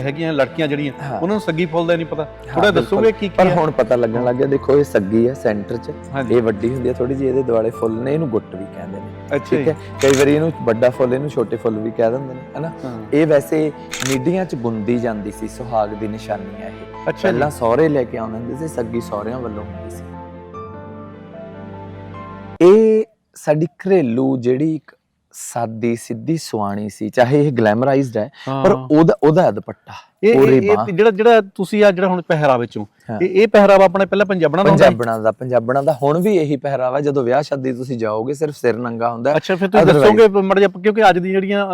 ਹੈਗੀਆਂ ਲੜਕੀਆਂ ਜਿਹੜੀਆਂ। ਉਹਨਾਂ ਨੂੰ ਸੱਗੀ ਫੁੱਲ ਦਾ ਨਹੀਂ ਪਤਾ। ਥੋੜਾ। ਦੱਸੋਗੇ ਕੀ ਕੀ ਪਰ ਹੁਣ ਪਤਾ ਲੱਗਣ ਲੱਗ ਗਿਆ ਦੇਖੋ ਇਹ ਸੱਗੀ ਹੈ ਸੈਂਟਰ 'ਚ। ਇਹ ਵੱਡੀ ਹੁੰਦੀ ਹੈ ਥੋੜੀ ਜਿਹੀ ਇਹਦੇ ਦੁਆਲੇ ਫੁੱਲ ਨੇ ਇਹਨੂੰ ਗੁੱਟ ਵੀ ਕਹਿੰਦੇ ਨੇ। ਠੀਕ ਹੈ? ਕਈ ਵਾਰੀ ਇਹਨੂੰ ਵੱਡਾ ਫੁੱਲ ਇਹਨੂੰ ਛੋਟੇ ਫੁੱਲ ਵੀ ਕਹਿ ਦਿੰਦੇ ਨੇ ਹਨਾ? ਇਹ ਵੈਸੇ ਮੀਡੀਆਂ 'ਚ ਬੁੰਦੀ ਜਾਂਦੀ ਸੀ ਸੁਹਾਗ ਦੀ ਨਿਸ਼ਾਨੀ ਹੈ ਇਹ। ਪਹਿਲਾਂ ਸਹੁਰੇ ਲੈ ਕੇ ਆਉਂਦੇ ਹੁੰਦੇ ਸੀ ਸੱਗੀ ਸਹੁਰਿਆਂ ਵੱਲੋਂ ਹੁੰਦੀ ਸੀ। ਇਹ ਸਾਡੀ ਘਰੇਲੂ ਜਿਹੜੀ ਇੱਕ ਸਾਦੀ ਸਿੱਧੀ ਸੁਆਣੀ ਸੀ ਚਾਹੇ ਇਹ ਗਲੈਮਰਾਈਜ਼ਡ ਹੈ ਪਰ। ਉਹਦਾ ਉਹਦਾ ਦੁਪੱਟਾ ਇਹ। ਜਿਹੜਾ ਜਿਹੜਾ ਤੁਸੀਂ ਆ ਜਿਹੜਾ ਹੁਣ ਪਹਿਰਾਵੇ ਚੋਂ। ਇਹ ਇਹ ਪਹਿਰਾਵਾ ਆਪਣੇ ਪਹਿਲਾਂ ਪੰਜਾਬਣਾ ਦਾ? ਪੰਜਾਬਣਾਂ ਦਾ ਪੰਜਾਬਣਾਂ ਦਾ ਹੁਣ ਵੀ ਇਹੀ ਪਹਿਰਾਵਾ। ਜਦੋਂ ਵਿਆਹ ਸ਼ਾਦੀ ਤੁਸੀਂ ਜਾਓਗੇ ਸਿਰਫ ਸਿਰ ਨੰਗਾ ਹੁੰਦਾ। ਅੱਛਾ ਫਿਰ ਤੁਸੀਂ ਦੱਸੋਗੇ ਮੜ ਜਾ ਕਿਉਂਕਿ ਅੱਜ ਦੀ ਜਿਹੜੀਆਂ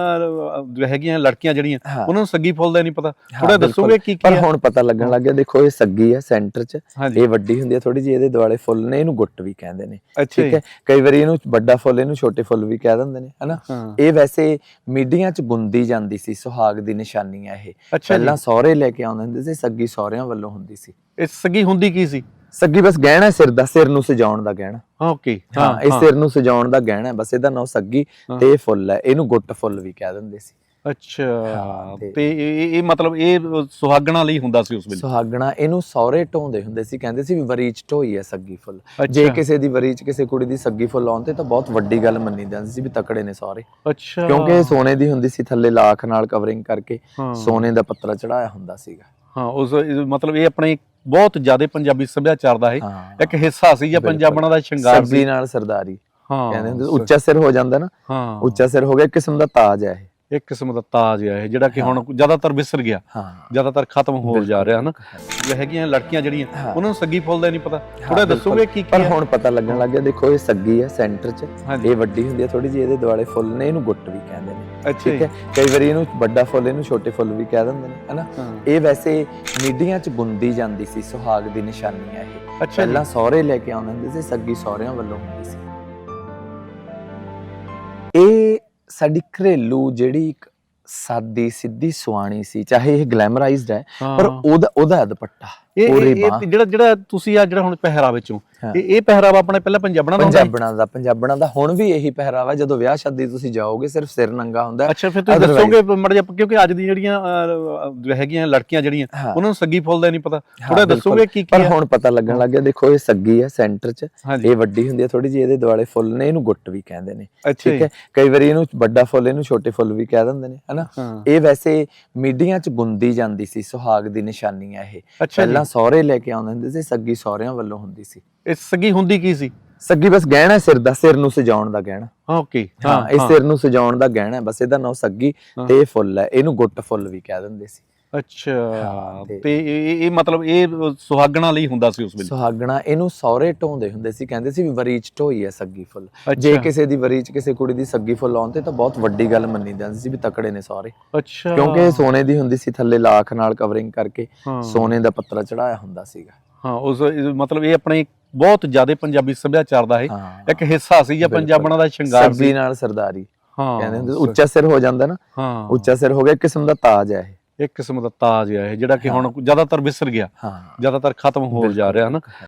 ਹੈਗੀਆਂ ਲੜਕੀਆਂ ਜਿਹੜੀਆਂ ਉਹਨਾਂ ਨੂੰ ਸੱਗੀ ਫੁੱਲ ਦਾ ਨਹੀਂ ਪਤਾ ਥੋੜਾ। ਦੱਸੋਗੇ ਕੀ ਕੀ ਪਰ ਹੁਣ ਪਤਾ ਲੱਗਣ ਲੱਗ ਗਿਆ ਦੇਖੋ ਇਹ ਸੱਗੀ ਹੈ ਸੈਂਟਰ 'ਚ ਇਹ ਵੱਡੀ ਹੁੰਦੀ ਹੈ ਥੋੜੀ ਜਿਹੀ ਇਹਦੇ ਦੁਆਲੇ ਫੁੱਲ ਨੇ ਇਹਨੂੰ ਗੁੱਟ ਵੀ ਕਹਿੰਦੇ ਨੇ ਠੀਕ ਹੈ ਕਈ ਵਾਰੀ ਇਹਨੂੰ ਵੱਡਾ ਫੁੱਲ ਇਹਨੂੰ ਛੋਟੇ ਫੁੱਲ ਵੀ ਕਹਿ ਦਿੰਦੇ ਨੇ ਹਨਾ ਇਹ ਵੈਸੇ ਮੀਡੀਆਂ 'ਚ ਬੁੰਦੀ ਜਾਂਦੀ ਸੀ ਸੁਹਾਗ ਦੀ ਨਿਸ਼ਾਨੀ ਹੈ ਇਹ ਪਹਿਲਾਂ ਸਹੁਰੇ ਲੈ ਕੇ ਆਉਂਦੇ ਹੁੰਦੇ ਸੀ ਸੱਗੀ ਸਹੁਰਿਆਂ ਵੱਲੋਂ ਹੁੰਦੀ ਸੀ। ਇਹ ਸੱਗੀ ਹੁੰਦੀ ਕੀ ਸੀ? ਸੱਗੀ ਬਸ ਗਹਿਣਾ ਸਿਰ ਦਾ ਸਿਰ ਨੂੰ ਸਜਾਉਣ ਦਾ ਗਹਿਣਾ। ਹਾਂ ਓਕੇ। ਹਾਂ ਇਹ ਸਿਰ ਨੂੰ ਸਜਾਉਣ ਦਾ ਗਹਿਣਾ ਹੈ ਬਸ ਇਹਦਾ ਨਾਮ ਸੱਗੀ। ਤੇ ਇਹ ਫੁੱਲ ਹੈ ਇਹਨੂੰ ਗੁੱਟ ਫੁੱਲ ਵੀ ਕਹਿ ਦਿੰਦੇ ਸੀ। ਅੱਛਾ ਤੇ- ਤੇ ਇਹ ਇਹ- ਮਤਲਬ ਇਹ ਸੁਹਾਗਣਾ ਲਈ ਹੁੰਦਾ ਸੀ ਉਸ ਵੇਲੇ? ਸੁਹਾਗਣਾ ਇਹਨੂੰ ਸਹੁਰੇ ਢੋਂਦੇ ਹੁੰਦੇ ਸੀ ਕਹਿੰਦੇ ਸੀ ਵੀ ਵਰੀਚ ਢੋਈ ਹੈ ਸੱਗੀ ਫੁੱਲ। ਜੇ ਕਿਸੇ ਦੀ ਵਰੀਚ ਕਿਸੇ ਕੁੜੀ ਦੀ ਸੱਗੀ ਫੁੱਲ ਆਉਂਦੇ ਤਾਂ ਬਹੁਤ ਵੱਡੀ ਗੱਲ ਮੰਨੀ ਜਾਂਦੀ ਸੀ ਵੀ ਤਕੜੇ ਨੇ ਸਹੁਰੇ ਅੱਛਾ। ਕਿਉਂਕਿ ਇਹ ਸੋਨੇ ਦੀ ਹੁੰਦੀ ਸੀ ਥੱਲੇ ਲਾਖ ਨਾਲ ਕਵਰਿੰਗ ਕਰਕੇ। ਸੋਨੇ ਦਾ ਪੱਤਰਾ ਚੜਾਇਆ ਹੁੰਦਾ ਸੀਗਾ। ਹਾਂ ਉਸ ਮਤਲਬ ਇਹ ਆਪਣੇ ਬਹੁਤ ਜ਼ਿਆਦਾ ਪੰਜਾਬੀ ਸੱਭਿਆਚਾਰ ਦਾ ਇਹ ਹਾਂ। ਇੱਕ ਹਿੱਸਾ ਸੀ ਜਾਂ। ਪੰਜਾਬਣਾਂ ਦਾ ਸ਼ਿੰਗਾਰ ਸੱਗੀ ਸੀ। ਨਾਲ ਸਰਦਾਰੀ। ਹਾਂ ਕਹਿੰਦੇ। ਉੱਚਾ ਸਿਰ ਹੋ ਜਾਂਦਾ ਨਾ ਹਾਂ। ਉੱਚਾ ਸਿਰ ਹੋ ਗਿਆ ਕਿਸਮ ਦਾ ਤਾਜ ਹੈ ਇਹ। ਇੱਕ ਕਿਸਮ ਦਾ ਤਾਜ ਹੈ ਇਹ ਜਿਹੜਾ ਕਿ ਹੁਣ ਜ਼ਿਆਦਾਤਰ ਵਿਸਰ ਗਿਆ। ਹਾਂ। ਜ਼ਿਆਦਾਤਰ ਖਤਮ ਹੋ। ਜਾ ਰਿਹਾ ਹਨਾ? ਜੋ ਹੈਗੀਆਂ ਲੜਕੀਆਂ ਜਿਹੜੀਆਂ। ਉਹਨਾਂ ਨੂੰ ਸੱਗੀ ਫੁੱਲ ਦਾ ਨਹੀਂ ਪਤਾ। ਥੋੜਾ। ਦੱਸੋਗੇ ਕੀ ਕੀ ਪਰ ਹੁਣ ਪਤਾ ਲੱਗਣ ਲੱਗ ਗਿਆ ਦੇਖੋ ਇਹ ਸੱਗੀ ਹੈ ਸੈਂਟਰ 'ਚ। ਇਹ ਵੱਡੀ ਹੁੰਦੀ ਹੈ ਥੋੜੀ ਜਿਹੀ ਇਹਦੇ ਦੁਆਲੇ ਫੁੱਲ ਨੇ ਇਹਨੂੰ ਗੁੱਟ ਵੀ ਕਹਿੰਦੇ ਨੇ। ਠੀਕ ਹੈ? ਕਈ ਵਾਰੀ ਇਹਨੂੰ ਵੱਡਾ ਫੁੱਲ ਇਹਨੂੰ ਛੋਟੇ ਫੁੱਲ ਵੀ ਕਹਿ ਦਿੰਦੇ ਨੇ ਹਨਾ? ਇਹ ਵੈਸੇ ਮੀਡੀਆਂ 'ਚ ਬੁੰਦੀ ਜਾਂਦੀ ਸੀ ਸੁਹਾਗ ਦੀ ਨਿਸ਼ਾਨੀ ਹੈ ਇਹ। ਪਹਿਲਾਂ ਸਹੁਰੇ ਲੈ ਕੇ ਆਉਂਦੇ ਹੁੰਦੇ ਸੀ ਸੱਗੀ ਸਹੁਰਿਆਂ ਵੱਲੋਂ ਹੁੰਦੀ ਸੀ। ਇਹ ਸਾਡੀ ਘਰੇਲੂ ਜਿਹੜੀ ਇੱਕ ਸਾਦੀ ਸਿੱਧੀ ਸੁਆਣੀ ਸੀ ਚਾਹੇ ਇਹ ਗਲੈਮਰਾਈਜ਼ਡ ਹੈ ਪਰ। ਉਹਦਾ ਉਹਦਾ ਦੁਪੱਟਾ ਇਹ ਇਹ- ਜਿਹੜਾ ਜਿਹੜਾ ਤੁਸੀਂ ਆ ਜਿਹੜਾ ਹੁਣ ਪਹਿਰਾਵੇ ਚੋਂ। ਇਹ ਇਹ ਪਹਿਰਾਵਾ ਆਪਣੇ ਪਹਿਲਾਂ ਪੰਜਾਬਣਾ ਦਾ? ਪੰਜਾਬਣਾਂ ਦਾ ਪੰਜਾਬਣਾਂ ਦਾ ਹੁਣ ਵੀ ਇਹੀ ਪਹਿਰਾਵਾ। ਜਦੋਂ ਵਿਆਹ ਸ਼ਾਦੀ ਤੁਸੀਂ ਜਾਓਗੇ ਸਿਰਫ ਸਿਰ ਨੰਗਾ ਹੁੰਦਾ। ਅੱਛਾ ਫਿਰ ਤੁਸੀਂ ਦੱਸੋਗੇ ਮੜ ਜਾ ਕਿਉਂਕਿ ਅੱਜ ਦੀ ਜਿਹੜੀਆਂ ਹੈਗੀਆਂ ਲੜਕੀਆਂ ਜਿਹੜੀਆਂ ਉਹਨਾਂ ਨੂੰ ਸੱਗੀ ਫੁੱਲ ਦਾ ਨਹੀਂ ਪਤਾ। ਥੋੜਾ। ਦੱਸੋਗੇ ਕੀ ਕੀ ਪਰ ਹੁਣ ਪਤਾ ਲੱਗਣ ਲੱਗ ਗਿਆ ਦੇਖੋ ਇਹ ਸੱਗੀ ਹੈ ਸੈਂਟਰ 'ਚ। ਇਹ ਵੱਡੀ ਹੁੰਦੀ ਹੈ ਥੋੜੀ ਜਿਹੀ ਇਹਦੇ ਦੁਆਲੇ ਫੁੱਲ ਨੇ ਇਹਨੂੰ ਗੁੱਟ ਵੀ ਕਹਿੰਦੇ ਨੇ। ਠੀਕ ਹੈ? ਕਈ ਵਾਰੀ ਇਹਨੂੰ ਵੱਡਾ ਫੁੱਲ ਇਹਨੂੰ ਛੋਟੇ ਫੁੱਲ ਵੀ ਕਹਿ ਦਿੰਦੇ ਨੇ ਹਨਾ? ਇਹ ਵੈਸੇ ਮੀਡੀਆਂ 'ਚ ਬੁੰਦੀ ਜਾਂਦੀ ਸੀ ਸੁਹਾਗ ਦੀ ਨਿਸ਼ਾਨੀ ਹੈ ਇਹ। ਪਹਿਲਾਂ ਸਹੁਰੇ ਲੈ ਕੇ ਆਉਂਦੇ ਹੁੰਦੇ ਸੀ ਸੱਗੀ ਸਹੁਰਿਆਂ ਵੱਲੋਂ ਹੁੰਦੀ ਸੀ। ਇਹ ਸੱਗੀ ਹੁੰਦੀ ਕੀ ਸੀ? ਸੱਗੀ ਬਸ ਗਹਿਣਾ ਹੈ ਸਿਰ ਦਾ ਸਿਰ ਨੂੰ ਸਜਾਉਣ ਦਾ ਗਹਿਣਾ। ਹਾਂ ਓਕੇ ਹਾਂ ਇਹ ਸਿਰ ਨੂੰ ਸਜਾਉਣ ਦਾ ਗਹਿਣਾ ਹੈ ਬਸ ਇਹਦਾ ਨਾਮ ਸੱਗੀ। ਤੇ ਇਹ ਫੁੱਲ ਹੈ ਇਹਨੂੰ ਗੁੱਟ ਫੁੱਲ ਵੀ ਕਹਿ ਦਿੰਦੇ ਸੀ। ਅੱਛਾ ਤੇ- ਤੇ ਇਹ ਇਹ- ਮਤਲਬ ਇਹ ਸੁਹਾਗਣਾ ਲਈ ਹੁੰਦਾ ਸੀ ਉਸ ਵੇਲੇ? ਸੁਹਾਗਣਾ ਇਹਨੂੰ ਸਹੁਰੇ ਢੋਂਦੇ ਹੁੰਦੇ ਸੀ ਕਹਿੰਦੇ ਸੀ ਵੀ ਵਰੀਚ ਢੋਈ ਹੈ ਸੱਗੀ ਫੁੱਲ। ਜੇ ਅੱਛਾ। ਕਿਸੇ ਦੀ ਵਰੀਚ ਕਿਸੇ ਕੁੜੀ ਦੀ ਸੱਗੀ ਫੁੱਲ ਆਉਂਦੇ ਤਾਂ ਬਹੁਤ ਵੱਡੀ ਗੱਲ ਮੰਨੀ ਜਾਂਦੀ ਸੀ ਵੀ ਤਕੜੇ ਨੇ ਸਹੁਰੇ ਅੱਛਾ। ਕਿਉਂਕਿ ਇਹ ਸੋਨੇ ਦੀ ਹੁੰਦੀ ਸੀ ਥੱਲੇ ਲਾਖ ਨਾਲ ਕਵਰਿੰਗ ਕਰਕੇ ਹਾਂ। ਸੋਨੇ ਦਾ ਪੱਤਰਾ ਚੜਾਇਆ ਹੁੰਦਾ ਸੀਗਾ। ਹਾਂ ਉਸ ਇਹ ਮਤਲਬ ਇਹ ਆਪਣੇ ਬਹੁਤ ਜ਼ਿਆਦਾ ਪੰਜਾਬੀ ਸੱਭਿਆਚਾਰ ਦਾ ਇਹ ਹਾਂ। ਇੱਕ ਹਿੱਸਾ ਸੀ ਜਾਂ ਬਿਲਕੁਲ। ਪੰਜਾਬਣਾਂ ਦਾ ਸ਼ਿੰਗਾਰ ਸੱਗੀ ਸੀ। ਨਾਲ ਸਰਦਾਰੀ। ਹਾਂ ਕਹਿੰਦੇ ਹੁੰਦੇ ਸੀ। ਉੱਚਾ ਸਿਰ ਹੋ ਜਾਂਦਾ ਨਾ ਹਾਂ। ਉੱਚਾ ਸਿਰ ਹੋ ਗਿਆ ਇੱਕ ਕਿਸਮ ਦਾ ਤਾਜ ਹੈ ਇਹ। ਇੱਕ ਕਿਸਮ ਦਾ ਤਾਜ ਹੈ ਇਹ ਜਿਹੜਾ ਕਿ ਹੁਣ ਜ਼ਿਆਦਾਤਰ ਵਿਸਰ ਗਿਆ। ਹਾਂ। ਜ਼ਿਆਦਾਤਰ ਖਤਮ ਹੋ ਜਾ ਰਿਹਾ ਹਨਾ